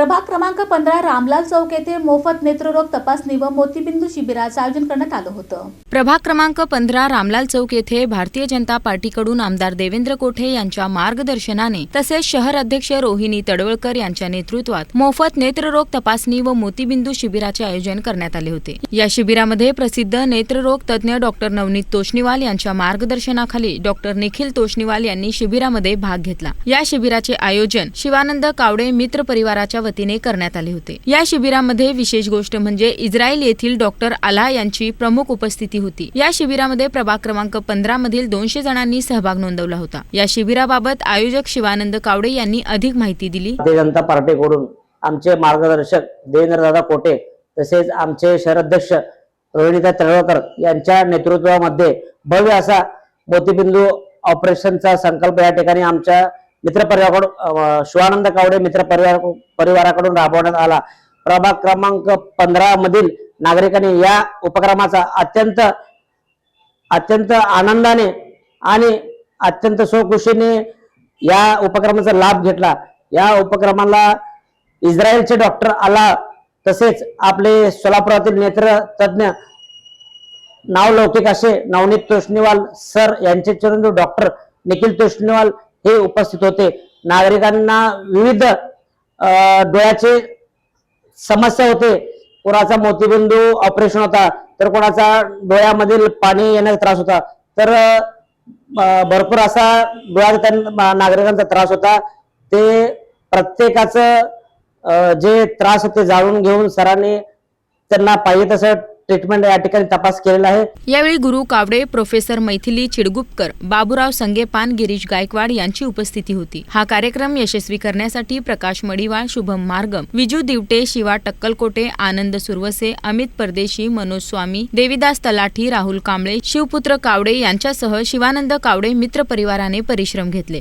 प्रभाग क्रमांक पंधरा रामलाल चौक येथे मोफत नेत्ररोग तपासणी व मोतीबिंदू शिबिराचं आयोजन करण्यात आलं होतं. प्रभाग क्रमांक पंधरा रामलाल चौक येथे भारतीय जनता पार्टीकडून आमदार देवेंद्र कोठे यांच्या मार्गदर्शनाने तसेच शहर अध्यक्ष रोहिणी तडवळकर यांच्या नेतृत्वात मोफत नेत्ररोग तपासणी व मोतीबिंदू शिबिराचे आयोजन करण्यात आले होते. या शिबिरामध्ये प्रसिद्ध नेत्ररोग तज्ज्ञ डॉक्टर नवनीत तोष्णीवाल यांच्या मार्गदर्शनाखाली डॉक्टर निखिल तोष्णीवाल यांनी शिबिरामध्ये भाग घेतला. या शिबिराचे आयोजन शिवानंद कावडे मित्र परिवाराच्या वतीने करण्यात आले होते. या शिबिरामध्ये विशेष गोष्ट म्हणजे इस्रायल येथील डॉक्टर आला यांची प्रमुख उपस्थिती होती. या शिबिरामध्ये प्रभाग क्रमांक पंधरा मधील दोनशे जणांनी सहभाग नोंदवला होता. या शिबिराबाबत आयोजक शिवानंद कावडे यांनी अधिक माहिती दिली. जनता पार्टीकडून आमचे मार्गदर्शक देवेंद्रदादा कोटे तसेच आमचे शहराध्यक्ष रोहिणीता तळवकर यांच्या नेतृत्वामध्ये भव्य असा मोतीबिंदू ऑपरेशनचा संकल्प या ठिकाणी आमच्या मित्रपरिवाराकडून शिवानंद कावडे मित्र परिवार परिवाराकडून राबवण्यात आला. प्रभाग क्रमांक पंधरा मधील नागरिकांनी या उपक्रमाचा अत्यंत अत्यंत आनंदाने आणि अत्यंत स्वखुशीने या उपक्रमाचा लाभ घेतला. या उपक्रमाला इस्रायलचे डॉक्टर आला तसेच आपले सोलापुरातील नेत्र तज्ज्ञ नावलौकिक असे नवनीत तोष्णीवाल सर यांचे चिरंजीव डॉक्टर निखिल तोष्णीवाल हे उपस्थित होते. नागरिकांना विविध डोळ्याचे समस्या होते. कोणाचा मोतीबिंदू ऑपरेशन होता तर कोणाचा डोळ्यामधील पाणी येण्याचा त्रास होता. तर भरपूर असा डोळ्याचा नागरिकांचा त्रास होता. ते प्रत्येकाचं जे त्रास होते जाणून घेऊन सरांनी त्यांना पाहिजे तसं ट्रीटमेंट या ठिकाणी तपास केलेला आहे. यावेळी गुरु कावडे प्रोफेसर मैथिली चिडगुपकर बाबूराव संगेपान गिरीश गायकवाड यांची उपस्थिती होती. हा कार्यक्रम यशस्वी करण्यासाठी प्रकाश मडिवाळ शुभम मार्गम विजू दिवटे शिवा टक्कलकोटे आनंद सुरवसे अमित परदेशी मनोज स्वामी देविदास तलाठी राहुल कांबळे शिवपुत्र कावडे यांच्यासह शिवानंद कावडे मित्र परिवाराने परिश्रम घेतले.